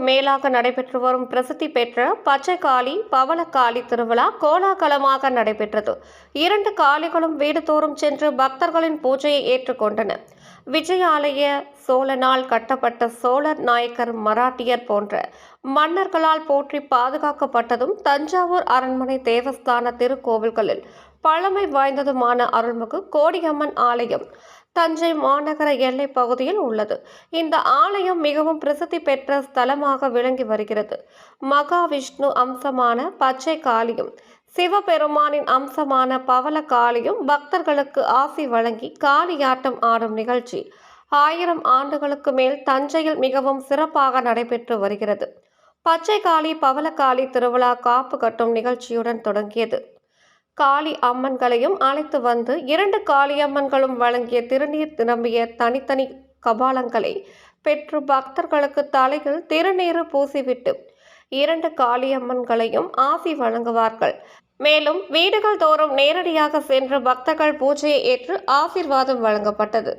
மேலாக நடைபெற்று வரும் பிரசித்தி பெற்ற பச்சைக்காளி பவளக்காளி திருவிழா கோலாகலமாக நடைபெற்றது. இரண்டு காளிகளும் வீடுதோறும் சென்று பக்தர்களின் பூஜையை ஏற்றுக்கொண்டன விஜயாலய சோழனால் கட்டப்பட்ட சோழர் நாயக்கர் மராட்டியர் போன்ற மன்னர்களால் போற்றி பாதுகாக்கப்பட்டதும் தஞ்சாவூர் அரண்மனை தேவஸ்தான திருக்கோவில்களில் பழமை வாய்ந்ததுமான அருள்மிகு கோடியம்மன் ஆலயம் தஞ்சை மாநகர எல்லைப் பகுதியில் உள்ளது. இந்த ஆலயம் மிகவும் பிரசித்தி பெற்ற ஸ்தலமாக விளங்கி வருகிறது. மகாவிஷ்ணு அம்சமான பச்சை காளியும் சிவபெருமானின் அம்சமான பவள காளியும் பக்தர்களுக்கு ஆசி வழங்கி காளியாட்டம் ஆடும் நிகழ்ச்சி ஆயிரம் ஆண்டுகளுக்கு மேல் தஞ்சையில் மிகவும் சிறப்பாக நடைபெற்று வருகிறது. பச்சை காளி பவளக்காளி திருவிழா காப்பு கட்டும் நிகழ்ச்சியுடன் தொடங்கியது. காளி அம்மன்களையும் அழைத்து வந்து இரண்டு காளியம்மன்களும் வழங்கிய திருநீர் நிரம்பிய தனித்தனி கபாலங்களை பெற்று பக்தர்களுக்கு தலையில் திருநீறு பூசிவிட்டு இரண்டு காளியம்மன்களையும் ஆசி வழங்குவார்கள். மேலும் வீடுகள் தோறும் நேரடியாக சென்று பக்தர்கள் பூஜையை ஏற்று ஆசீர்வாதம் வழங்கப்பட்டது.